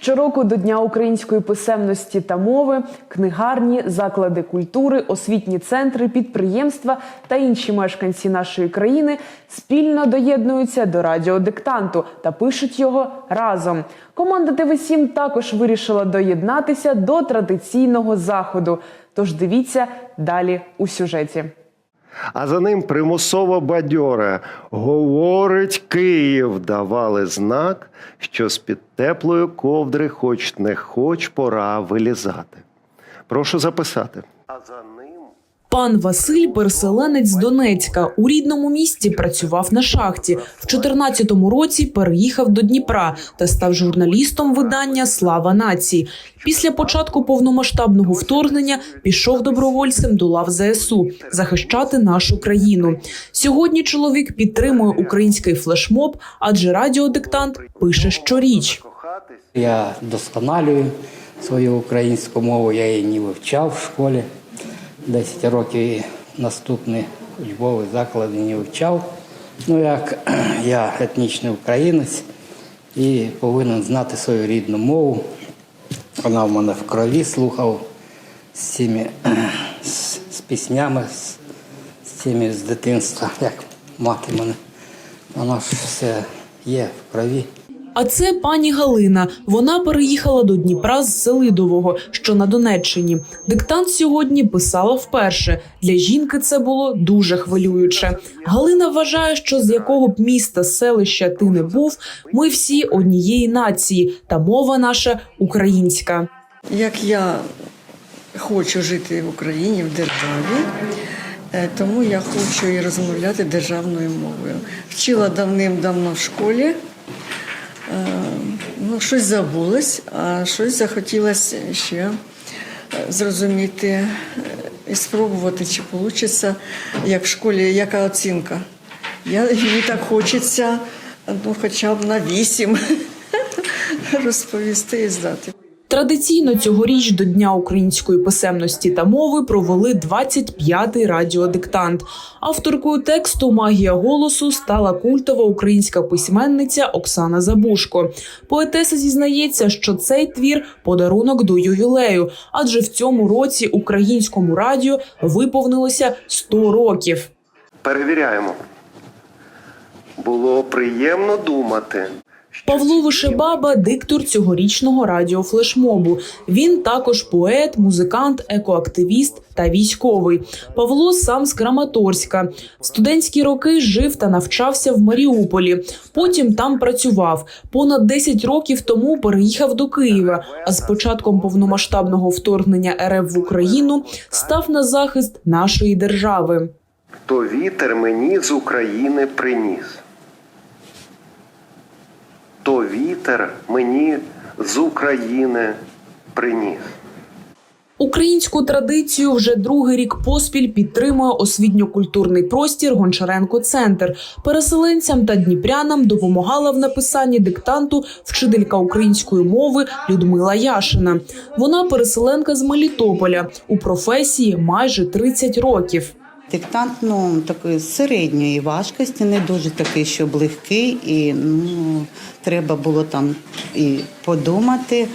Щороку до Дня української писемності та мови книгарні, заклади культури, освітні центри, підприємства та інші мешканці нашої країни спільно доєднуються до радіодиктанту та пишуть його разом. Команда ТВ7 також вирішила доєднатися до традиційного заходу. Тож дивіться далі у сюжеті. А за ним примусово бадьоре говорить Київ. Давали знак, що з-під теплої ковдри, хоч не хоч, пора вилізати. Прошу записати. Пан Василь, переселенець з Донецька, у рідному місті працював на шахті. В 14-му році переїхав до Дніпра та став журналістом видання Слава нації. Після початку повномасштабного вторгнення пішов добровольцем до лав ЗСУ захищати нашу країну. Сьогодні чоловік підтримує український флешмоб, адже радіодиктант пише щоріч. Я досконалюю свою українську мову, я її не вивчав в школі. 10 років і наступний учбовий заклад не вивчав. Ну, як я етнічний українець і повинен знати свою рідну мову. Вона в мене в крові слухав з цими з, з піснями, з, з цими з дитинства, як мати мене. Воно ж все є в крові. А це пані Галина. Вона переїхала до Дніпра з Селидового, що на Донеччині. Диктант сьогодні писала вперше. Для жінки це було дуже хвилююче. Галина вважає, що з якого б міста, селища ти не був, ми всі однієї нації, та мова наша українська. Як я хочу жити в Україні, в державі, е, тому я хочу і розмовляти державною мовою. Вчила давним-давно в школі, ну, щось забулось, а щось захотілося ще е, зрозуміти е, і спробувати, чи вийде, як в школі, яка оцінка. Я, мені так хочеться ну, хоча б на вісім розповісти і здати. Традиційно цьогоріч до Дня української писемності та мови провели 25-й радіодиктант. Авторкою тексту Магія голосу стала культова українська письменниця Оксана Забушко. Поетеса зізнається, що цей твір подарунок до ювілею, адже в цьому році українському радіо виповнилося 100 років. Перевіряємо. Було приємно думати. Павло Вишебаба – диктор цьогорічного радіофлешмобу. Він також поет, музикант, екоактивіст та військовий. Павло сам з Краматорська. Студентські роки жив та навчався в Маріуполі. Потім там працював. Понад 10 років тому переїхав до Києва. А з початком повномасштабного вторгнення РФ в Україну став на захист нашої держави. То вітер мені з України приніс. То вітер мені з України приніс. Українську традицію вже другий рік поспіль підтримує освітньо-культурний простір Гончаренко Центр. Переселенцям та дніпрянам допомагала в написанні диктанту вчителька української мови Людмила Яшина. Вона переселенка з Мелітополя у професії майже 30 років. Диктант ну, такої середньої важкості, не дуже такий, щоб легкий, і ну, треба було там і подумати.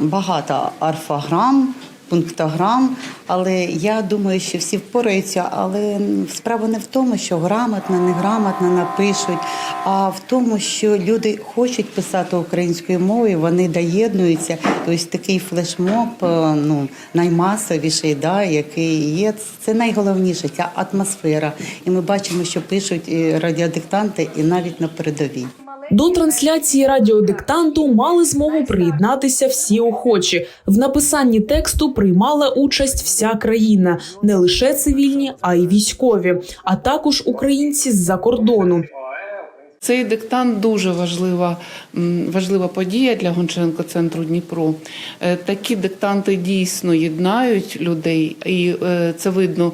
Багато орфограм, пунктограм, але я думаю, що всі впораються. Але справа не в тому, що грамотно, неграмотно напишуть, а в тому, що люди хочуть писати українською мовою, вони доєднуються. Тобто такий флешмоб, е, ну наймасовіший, да, який є. Це найголовніше, ця атмосфера. І ми бачимо, що пишуть радіодиктанти, і навіть на передовій. До трансляції радіодиктанту мали змогу приєднатися всі охочі. В написанні тексту приймала участь вся країна, не лише цивільні, а й військові, а також українці з-за кордону. Цей диктант дуже важлива, важлива подія для Гончаренко центру Дніпро. Е, Такі диктанти дійсно єднають людей, і е, це видно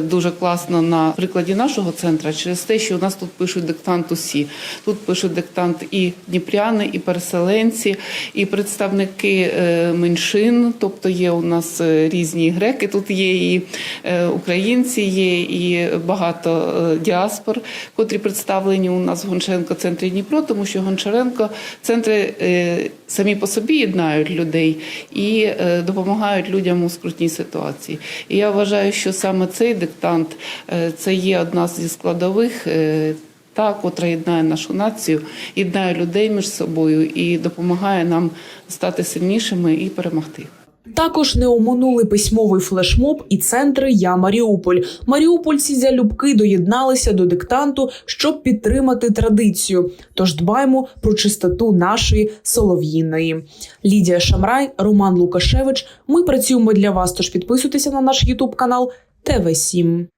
дуже класно на прикладі нашого центру через те, що у нас тут пишуть диктант усі. Тут пишуть диктант і дніпряни, і переселенці, і представники е, меншин. Тобто є у нас е, різні греки. Тут є і е, українці, є і багато е, діаспор, котрі представлені у нас в Гончаренко центрі Дніпро, тому що Гончаренко центри е, самі по собі єднають людей і е, допомагають людям у скрутній ситуації. І я вважаю, що саме цей диктант е, це є одна зі складових. е, Та, котра єднає нашу націю, єднає людей між собою і допомагає нам стати сильнішими і перемогти. Також не оминули письмовий флешмоб і центри Я Маріуполь. Маріупольці залюбки доєдналися до диктанту, щоб підтримати традицію. Тож дбаймо про чистоту нашої солов'їної. Лідія Шамрай, Роман Лукашевич. Ми працюємо для вас. Тож підписуйтеся на наш Ютуб канал ТВ 7